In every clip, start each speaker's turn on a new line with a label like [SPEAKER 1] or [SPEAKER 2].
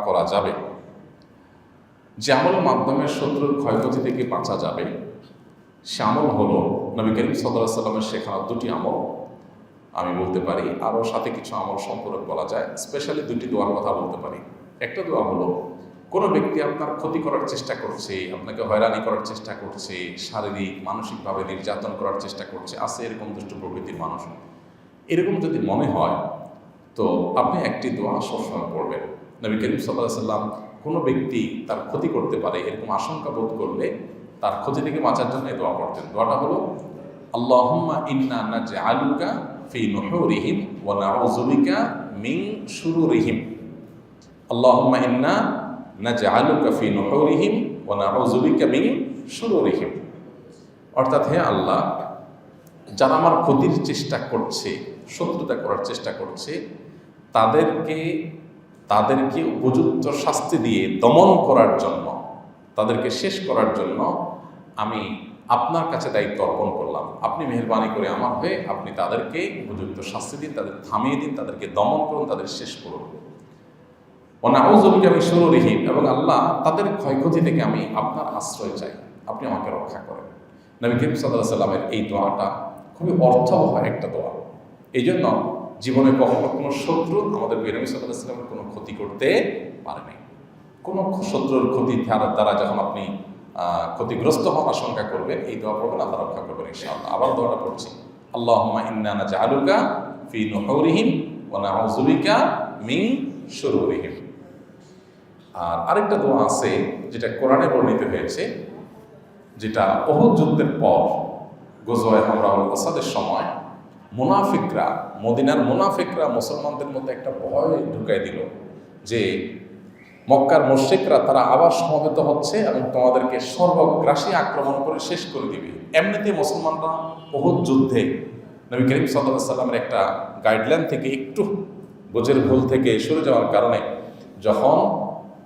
[SPEAKER 1] করা যাবে। যে মাধ্যমে শত্রুর ক্ষয়ক্ষতি থেকে বাঁচা যাবে। সে আমল হলো নবী করিম সাল্লাহ শেখানো দুটি আমল। আমি বলতে পারি, আরও সাথে কিছু আমল সম্পর্কে বলা যায়। স্পেশালি দুটি দোয়ার কথা বলতে পারি। একটা দোয়া হলো, কোনো ব্যক্তি আপনার ক্ষতি করার চেষ্টা করছে, আপনাকে হয়রানি করার চেষ্টা করছে, শারীরিক, মানসিকভাবে নির্যাতন করার চেষ্টা করছে, আছে এরকম দুষ্ট প্রকৃতির মানুষ। এরকম যদি মনে হয়, তো আপনি একটি দোয়া সবসময় পড়বেন। নবী করিম সাল্লাম কোনো ব্যক্তি তার ক্ষতি করতে পারে, এরকম আশঙ্কা বোধ করলে তার ক্ষতি থেকে বাঁচার জন্য এই দোয়া পড়তেন। দোয়াটা হলো, আল্লাহুম্মা ইন্না নাজআলুকা ফি নুহুরিহিম ওয়া নাউযুবিকা মিন শুরুরিহিম। আল্লাহুম্মা ইন্না নাজআলুকা ফি নুহুরিহিম ওয়া নাউযুবিকা মিন শুরুরিহিম। অর্থাৎ হে আল্লাহ, যারা আমার ক্ষতির চেষ্টা করছে, শত্রুতা করার চেষ্টা করছে, তাদেরকে তাদেরকে উপযুক্ত শাস্তি দিয়ে দমন করার জন্য, তাদেরকে শেষ করার জন্য আমি আপনার কাছে দায়িত্ব অর্পণ করলাম। আপনি মেহরবানি করে আমার হয়ে আপনি তাদেরকে উপযুক্ত শাস্তি দিন, তাদের থামিয়ে দিন, তাদেরকে দমন করুন, তাদের শেষ করুন। অনাউজবিকে আমি সুররিহীন এবং আল্লাহ তাদের ক্ষয়ক্ষতি থেকে আমি আপনার আশ্রয় চাই। আপনি আমাকে রক্ষা করেন। নবী করিম সাল্লাহ সাল্লামের এই দোয়াটা খুবই অর্থবহ একটা দোয়া। এই জন্য জীবনে কখনো কোনো শত্রু আমাদের বেরমি সাল্লাহ সাল্লামের কোনো ক্ষতি করতে পারে নাই। কোনো শত্রুর ক্ষতি দ্বারা যখন আপনি ক্ষতিগ্রস্ত হওয়ার আশঙ্কা করবেন, এই দোয়া পড়বেন, আল্লাহ রক্ষা করবেন ইনশাআল্লাহ। আবার দোয়াটা পড়ছি। আল্লাহুম্মা ইন্না নাজআলুকা ফি নুহুরিহিম ওয়া নাউযুবিকা মিন শুরুরিহিম। আর আরেকটা দোয়া আছে যেটা কোরআনে বর্ণিত হয়েছে, যেটা অহুদ যুদ্ধের পর গোজওয়ায় হামরাউল আসাদের সময় মুনাফিকরা, মদিনার মুনাফিকরা মুসলমানদের মধ্যে একটা ভয় ঢুকাই দিল যে মক্কার মোশেকরা তারা আবার সমবেত হচ্ছে এবং তোমাদেরকে সর্বগ্রাসী আক্রমণ করে শেষ করে দিবে। এমনিতে মুসলমানরা বহুত যুদ্ধে, নবী করিম সাল্লামের একটা গাইডলাইন থেকে একটু বোঝের ভুল থেকে সরে যাওয়ার কারণে যখন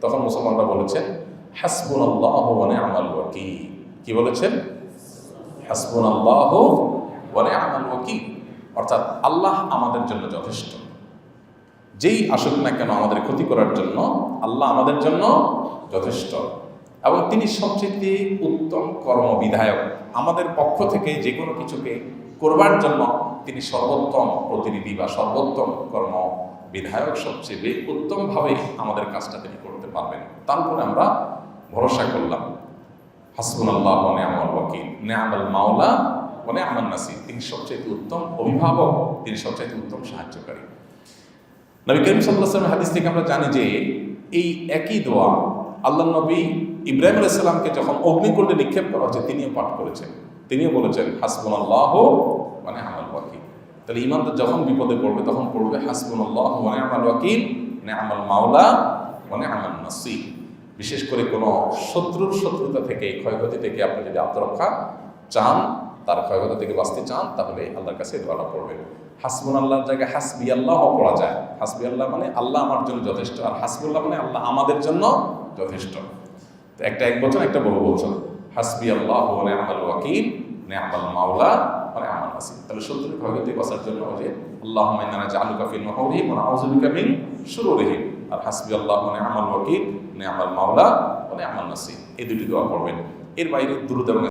[SPEAKER 1] তখন মুসলমানরা বলেছেন হাসবুন আল্লাহ মানে আমাল ওয়াকি কি বলেছেন? হাসবুন আল্লাহ মানে আমাল ওয়াকি অর্থাৎ আল্লাহ আমাদের জন্য যথেষ্ট। যেই আসুক না কেন আমাদের ক্ষতি করার জন্য আল্লাহ আমাদের জন্য যথেষ্ট। এবং তিনি সবচেয়ে উত্তম কর্মবিধায়ক। আমাদের পক্ষ থেকে যে কোনো কিছুকে করবার জন্য তিনি সর্বোত্তম প্রতিনিধি বা সর্বোত্তম কর্ম বিধায়ক সবচেয়ে উত্তমভাবে আমাদের কাজটা তিনি করতে পারবেন। তার উপরে আমরা ভরসা করলাম। হাসবুল আল্লাহ মানে আমার ওয়াকিল। নেয়ামাল মাওলা মানে আমার নাসি তিনি সবচেয়ে উত্তম অভিভাবক, তিনি সবচেয়ে উত্তম সাহায্যকারী। নবী করিম সাল্লাহ হাদিস থেকে আমরা জানি যে, এই একই দোয়া আল্লাহ নবী ইব্রাহিম আলাইসাল্লামকে যখন অগ্নিকুণ্ডে নিক্ষেপ করা হচ্ছে, তিনিও পাঠ করেছেন। তিনিও বলেছেন হাসবুন আল্লাহ মানে আমার ওয়াকিল। তাহলে ইমানদার যখন বিপদে পড়বে, তখন পড়বে হাসবুন আল্লাহ মানে আমার ওয়াকিল। মানে আমার মাওলা মানে আমার নাসির বিশেষ করে কোনো শত্রুর শত্রুতা থেকে, ক্ষয়ক্ষতি থেকে আপনি যদি আত্মরক্ষা চান, তার ক্ষয়ক্ষতি থেকে বাঁচতে চান, তাহলে আল্লাহর কাছে দোয়াটা পড়বেন হাসবুন আল্লাহর জায়গায় হাসবি আল্লাহ পড়া যায় হাসবি আল্লাহ মানে আল্লাহ আমার জন্য যথেষ্ট, আর হাসবুল্লাহ মানে আল্লাহ আমাদের জন্য যথেষ্ট। তো একটা এক বছর, একটা বহু বছর। হাসবি আল্লাহ মানে আমার ওয়াকিল মানে আমার মাওলা মানে আমার নাসির তাহলে শত্রুর ক্ষয়ক্ষতি বাঁচার জন্য যে আল্লাহ মাইনানা জালু কাফির নহরি মানে আউজুবিকা মিন শুরুরিহিম। আর হাসবি আল্লাহ মানে আমার ওয়াকিল মানে আমার মাওলা মানে আমাল নাসির। এই দুটি দোয়া পড়বেন। এর বাইরে দ্রুত এবং